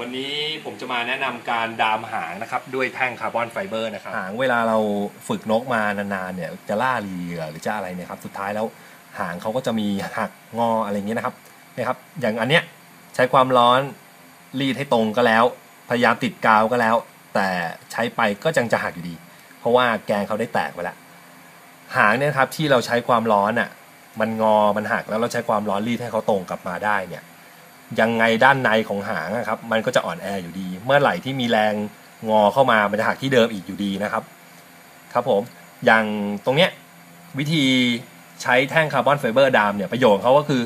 วันนี้ผมจะมาแนะนำการดามหางนะครับด้วยแท่งคาร์บอนไฟเบอร์นะครับหางเวลาเราฝึกนกมานานๆเนี่ยจะล่าเรือหรือจะอะไรเนี่ยครับสุดท้ายแล้วหางเขาก็จะมีหักงออะไรเงี้ยนะครับนะครับ อย่างอันเนี้ยใช้ความร้อนรีดให้ตรงก็แล้ว พยายามติดกาวก็แล้ว แต่ใช้ไปก็จังจะหักอยู่ดี เพราะว่าแกงเขาได้แตกไปแล้วหางเนี่ยครับที่เราใช้ความร้อนอะมันงอมันหักแล้วเราใช้ความร้อนรีดให้เขาตรงกลับมาได้เนี่ย ยังไงด้านในของหางครับ มันก็จะอ่อนแออยู่ดี เมื่อไหร่ที่มีแรงงอเข้ามามันจะหักที่เดิมอีกอยู่ดีนะครับ ครับผมอย่างตรงเนี้ยวิธีใช้แท่งคาร์บอนไฟเบอร์ดามเนี่ยประโยชน์เขาก็คือ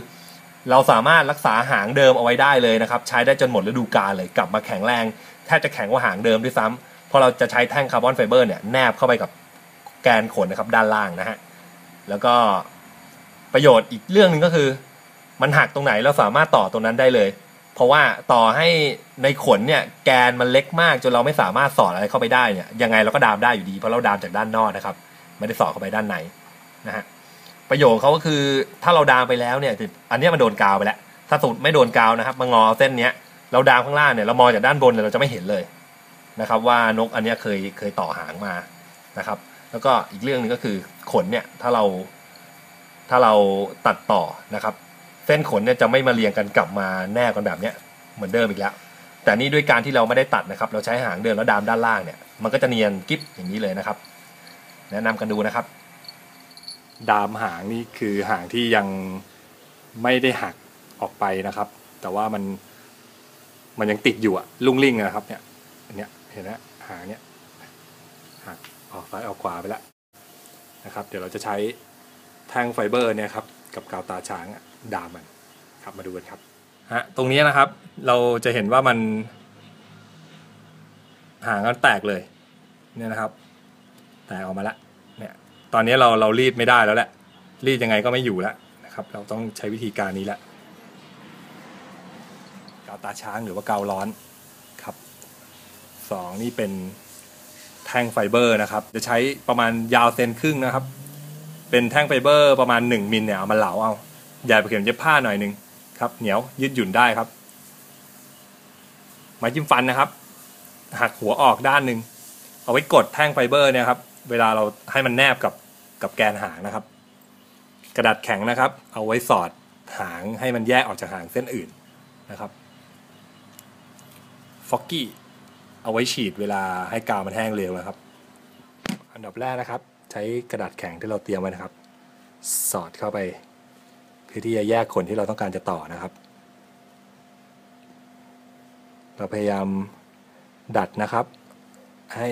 เราสามารถรักษาหางเดิมเอาไว้ได้เลยนะครับ ใช้ได้จนหมดฤดูกาลเลยกลับมาแข็งแรงแทบจะแข็งกว่าหางเดิมด้วยซ้ำเพราะเราจะใช้แท่งคาร์บอนไฟเบอร์เนี่ยแนบเข้าไปกับแกนขนนะครับด้านล่างนะฮะแล้วก็ประโยชน์อีกเรื่องหนึ่งก็คือ มันหักตรงไหนเราสามารถต่อตรงนั้นได้เลย เพราะว่าต่อให้ในขนเนี่ยแกนมันเล็กมากจนเราไม่สามารถสอดอะไรเข้าไปได้เนี่ยยังไงเราก็ดามได้อยู่ดีเพราะเราดามจากด้านนอกนะครับ ไม่ได้สอดเข้าไปด้านในนะฮะประโยชน์เขาก็คือถ้าเราดามไปแล้วเนี่ยอันนี้มันโดนกาวไปแล้วถ้าสมมติไม่โดนกาวนะครับมางอเส้นเนี้ยเราดามข้างล่างเนี่ยเรามองจากด้านบนเนี่ยเราจะไม่เห็นเลยนะครับ ว่านกอันเนี้ยเคยเคยต่อหางมานะครับ แล้วก็อีกเรื่องหนึงก็คือขนเนี่ยถ้าเราถ้าเราตัดต่อนะครับ เส้นขนเนี่ยจะไม่มาเรียงกันกลับมาแนบกันแบบเนี้ยเหมือนเดิมอีกแล้ว แต่นี่ด้วยการที่เราไม่ได้ตัดนะครับ เราใช้หางเดินแล้วดามด้านล่างเนี่ย มันก็จะเนียนกิ๊บอย่างนี้เลยนะครับ แนะนำกันดูนะครับ ดามหางนี่คือหางที่ยังไม่ได้หักออกไปนะครับ แต่ว่ามันมันยังติดอยู่อะลุ่งลิ่งนะครับ เนี่ยอันเนี้ยเห็นไหมหางเนี้ยหักออกซ้ายออกขวาไปแล้วนะครับ เดี๋ยวเราจะใช้แท่งไฟเบอร์เนี่ยครับ กับกาวตาช้างอะดามันครับมาดูกันครับฮะตรงนี้นะครับ เราจะเห็นว่ามันหางมันแตกเลยเนี่ยนะครับ แตกออกมาแล้วเนี่ยตอนนี้เราเรารีดไม่ได้แล้วแหละ รีดยังไงก็ไม่อยู่แล้วนะครับ เราต้องใช้วิธีการนี้แหละกาวตาช้างหรือว่ากาวร้อนครับสองนี่เป็นแท่งไฟเบอร์นะครับ จะใช้ประมาณยาวเซนครึ่งนะครับ เป็นแท่งไฟเบอร์ประมาณ 1มิลเนี่ยเอามาเหลาเอาใหญ่กว่าเข็มเย็บผ้าหน่อยหนึงครับเหนียวยืดหยุ่นได้ครับไม้จิ้มฟันนะครับ หักหัวออกด้านหนึ่งเอาไว้กดแท่งไฟเบอร์เนี่ยครับ เวลาเราให้มันแนบกับกับแกนหางนะครับ กระดาษแข็งนะครับ เอาไว้สอดหางให้มันแยกออกจากหางเส้นอื่นนะครับฟอกกี้เอาไว้ฉีดเวลาให้กาวมันแห้งเร็วนะครับ อันดับแรกนะครับ ใช้กระดาษแข็งที่เราเตรียมไว้นะครับ สอดเข้าไป เพื่อที่จะแยกขนที่เราต้องการจะต่อนะครับ เราพยายามดัดนะครับ ให้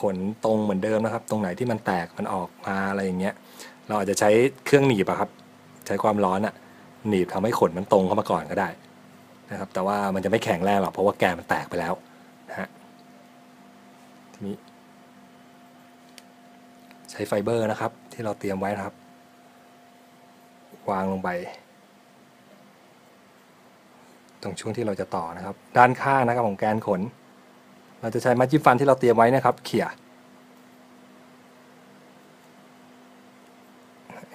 ขนตรงเหมือนเดิมนะครับ ตรงไหนที่มันแตกมันออกมาอะไรอย่างเงี้ย เราอาจจะใช้เครื่องหนีบอะครับ ใช้ความร้อนอะหนีบทำให้ขนมันตรงเข้ามาก่อนก็ได้นะครับ แต่ว่ามันจะไม่แข็งแรงหรอกเพราะว่าแกนมันแตกไปแล้วนะฮะทีนี้ ช้ไฟเบอร์นะครับ ที่เราเตรียมไว้นะครับ วางลงไป ตรงช่วงที่เราจะต่อนะครับ ด้านข้างนะครับของแกนขน เราจะใช้ไม้จิ้มฟันที่เราเตรียมไว้นะครับ เขี่ย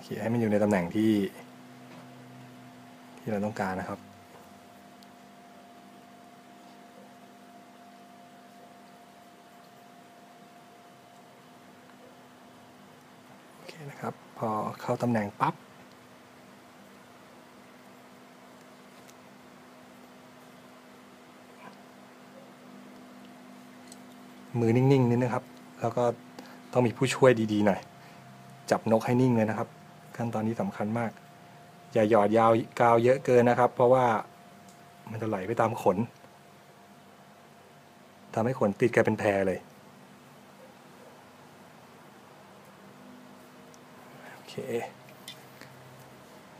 เขี่ยให้มันอยู่ในตำแหน่งที่ ที่เราต้องการนะครับ โอเค นะครับ พอเข้าตำแหน่งปั๊บ มือนิ่งๆนิดนะครับ แล้วก็ต้องมีผู้ช่วยดีๆหน่อย จับนกให้นิ่งเลยนะครับ ขั้นตอนนี้สำคัญมาก อย่าหยอดยาวกาวเยอะเกินนะครับ เพราะว่ามันจะไหลไปตามขนทำให้ขนติดกลายเป็นแพรเลย โอเค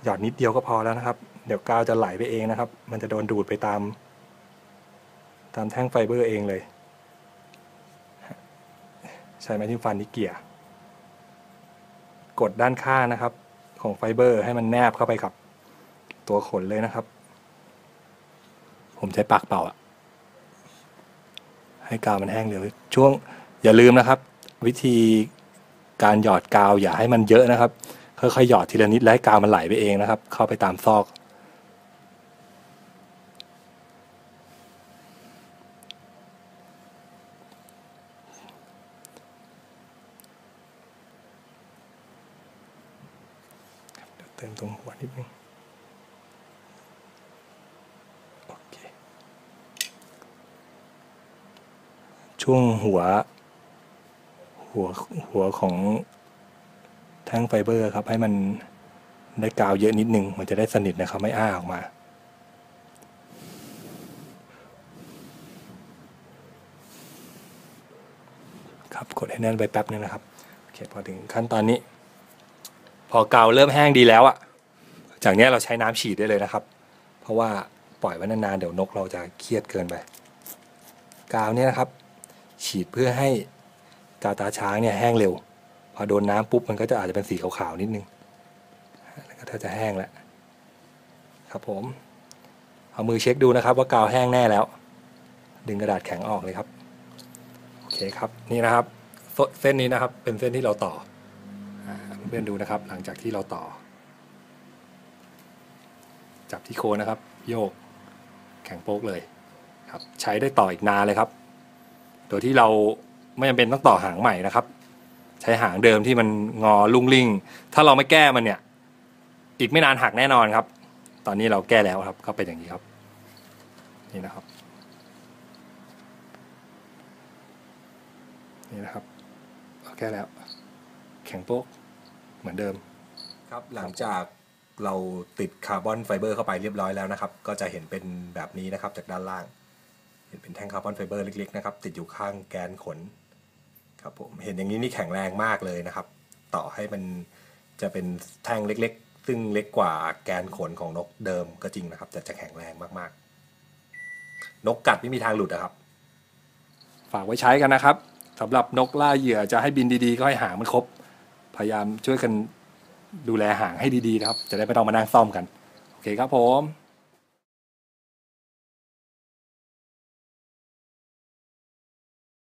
หยอดนิดเดียวก็พอแล้วนะครับ เดี๋ยวกาวจะไหลไปเองนะครับ มันจะโดนดูดไปตาม ตามแท่งไฟเบอร์เองเลย ใช้ไม้จิ้มฟันที่เกี่ยกดด้านข้างนะครับ ของไฟเบอร์ให้มันแนบเข้าไปกับ ตัวขนเลยนะครับ ผมใช้ปากเป่าอะให้กาวมันแห้งเร็วช่วงอย่าลืมนะครับ วิธี การหยอดกาวอย่าให้มันเยอะนะครับ ค่อยๆหยอดทีละนิดและกาวมันไหลไปเองนะครับ เข้าไปตามซอก เติมตรงหัวนิดนึงช่วงหัว หัวหัวของแท่งไฟเบอร์ครับ ให้มันได้กาวเยอะนิดนึง มันจะได้สนิทนะครับ ไม่อ้าออกมา ครับกดให้แน่นไปแป๊บนึงนะครับโอเคพอถึงขั้นตอนนี้ พอกาวเริ่มแห้งดีแล้วอะจากนี้เราใช้น้ำฉีดได้เลยนะครับ เพราะว่าปล่อยไว้นานๆเดี๋ยวนกเราจะเครียดเกินไป กาวเนี่ยนะครับ ฉีดเพื่อให้ กาตาช้างเนี่ยแห้งเร็ว พอโดนน้ำปุ๊บมันก็จะอาจจะเป็นสีขาวๆนิดนึงแล้วก็ถ้าจะแห้งแล้วครับผม เอามือเช็คดูนะครับ ว่ากาวแห้งแน่แล้ว ดึงกระดาษแข็งออกเลยครับโอเคครับนี่นะครับเส้นนี้นะครับเป็นเส้นที่เราต่อเพื่อนดูนะครับ หลังจากที่เราต่อ จับที่โคนนะครับ โยกแข็งโป๊กเลยครับ ใช้ได้ต่ออีกนานเลยครับ โดยที่เรา ไม่จำเป็นต้องต่อหางใหม่นะครับ ใช้หางเดิมที่มันงอลุ่งลิ่ง ถ้าเราไม่แก้มันเนี่ย อีกไม่นานหักแน่นอนครับ ตอนนี้เราแก้แล้วครับก็เป็นอย่างนี้ครับ นี่นะครับ นี่นะครับเอาแก้แล้ว แข็งโป๊กเหมือนเดิม ครับหลังจากเราติดคาร์บอนไฟเบอร์เข้าไปเรียบร้อยแล้วนะครับ ก็จะเห็นเป็นแบบนี้นะครับจากด้านล่าง เห็นเป็นแท่งคาร์บอนไฟเบอร์เล็กๆนะครับ ติดอยู่ข้างแกนขน ครับผมเห็นอย่างนี้นี่แข็งแรงมากเลยนะครับ ต่อให้มันจะเป็นแท่งเล็กๆ ซึ่งเล็กกว่าแกนขนของนกเดิมก็จริงนะครับ แต่จะแข็งแรงมากๆ นกกัดไม่มีทางหลุดนะครับ ฝากไว้ใช้กันนะครับสำหรับนกล่าเหยื่อจะให้บินดีๆ ก็ให้หางมันครบ พยายามช่วยกันดูแลหางให้ดีๆนะครับ จะได้ไม่ต้องมานั่งซ่อมกัน โอเคครับผม